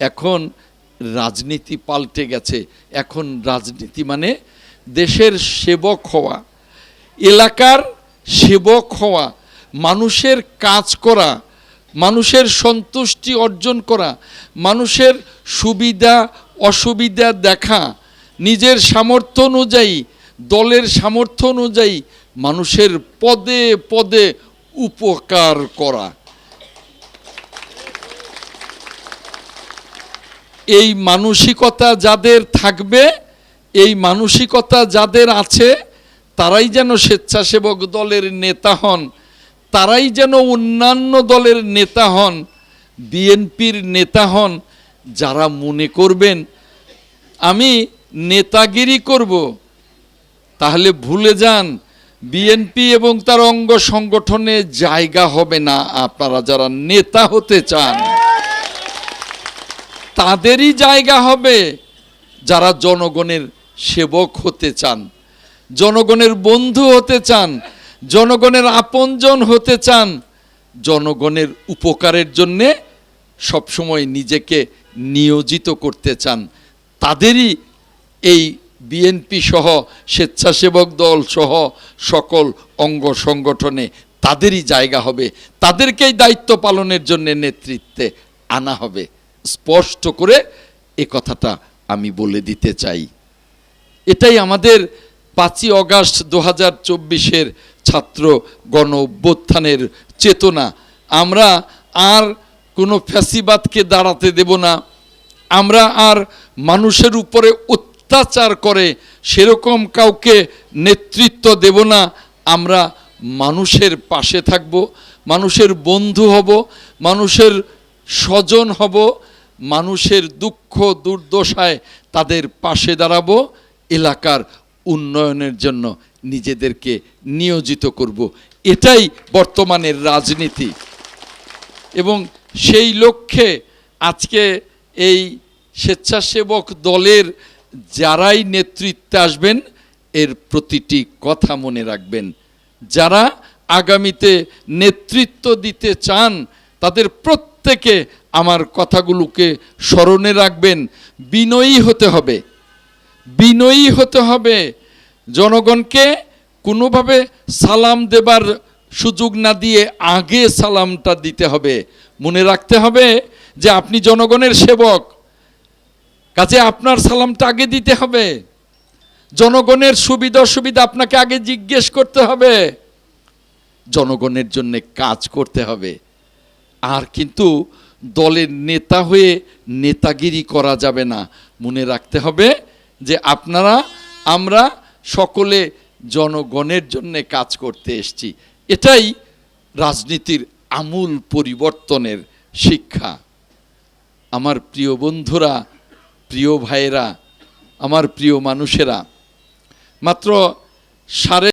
এখন রাজনীতি পাল্টে গেছে। এখন রাজনীতি মানে দেশের সেবক হওয়া, এলাকার সেবক হওয়া, মানুষের কাজ করা, মানুষের সন্তুষ্টি অর্জন করা, মানুষের সুবিধা, অসুবিধা দেখা, নিজের সামর্থ্য অনুযায়ী, দলের সামর্থ্য অনুযায়ী মানুষের পদে পদে উপকার করা। এই মানসিকতা যাদের থাকবে, এই মানসিকতা যাদের আছে, তারাই যেন স্বেচ্ছাসেবক দলের নেতা হন, তারাই যেন অন্যান্য দলের নেতা হন, বিএনপির নেতা হন, যারা মনে করবেন, আমি নেতাগিরি করব, তাহলে ভুলে যান, বিএনপি এবং তার অঙ্গ সংগঠনে জায়গা হবে না, আপনারা যারা নেতা হতে চান। তাদেরই জায়গা হবে যারা জনগণের সেবক হতে চান, জনগণের বন্ধু হতে চান, জনগণের আপনজন হতে চান, জনগণের উপকারের জন্যে সবসময় নিজেকে নিয়োজিত করতে চান। তাদেরই এই বিএনপি সহ স্বেচ্ছাসেবক দল সহ সকল অঙ্গ সংগঠনে তাদেরই জায়গা হবে। তাদেরকেই দায়িত্ব পালনের জন্য নেতৃত্বে আনা হবে। স্পষ্ট করে এ কথাটা আমি বলে দিতে চাই। এটাই আমাদের পাঁচই অগাস্ট দু হাজার চব্বিশের ছাত্র গণ অভ্যুত্থানের চেতনা। আমরা আর কোনো ফ্যাসিবাদকে দাঁড়াতে দেব না। আমরা আর মানুষের উপরে অত্যাচার করে সেরকম কাউকে নেতৃত্ব দেব না। আমরা মানুষের পাশে থাকব, মানুষের বন্ধু হব, মানুষের স্বজন হব মানুষের দুঃখ দুর্দশায় তাদের পাশে দাঁড়াবো, এলাকার উন্নয়নের জন্য নিজেদেরকে নিয়োজিত করব। এটাই বর্তমানের রাজনীতি। এবং সেই লক্ষ্যে আজকে এই স্বেচ্ছাসেবক দলের যারাই নেতৃত্বে আসবেন, এর প্রতিটি কথা মনে রাখবেন। যারা আগামীতে নেতৃত্ব দিতে চান, তাদের প্রত্যেকে আমার কথাগুলোকে স্মরণে রাখবেন। বিনয়ী হতে হবে। বিনয়ী হতে হবে। জনগণকে কোনোভাবে সালাম দেবার সুযোগ না দিয়ে আগে সালামটা দিতে হবে। মনে রাখতে হবে যে আপনি জনগণের সেবক। কাজে আপনার সালামটা আগে দিতে হবে। জনগণের সুবিধা অসুবিধা আপনাকে আগে জিজ্ঞেস করতে হবে। জনগণের জন্য কাজ করতে হবে। আর কিন্তু দলের নেতা হয়ে নেতাগিরি করা যাবে না। মনে রাখতে হবে যে আপনারা, আমরা সকলে জনগণের জন্য কাজ করতে এসছি। এটাই রাজনীতির আমূল পরিবর্তনের শিক্ষা। আমার প্রিয় বন্ধুরা, প্রিয় ভাইয়েরা, আমার প্রিয় মানুষেরা, মাত্র সাড়ে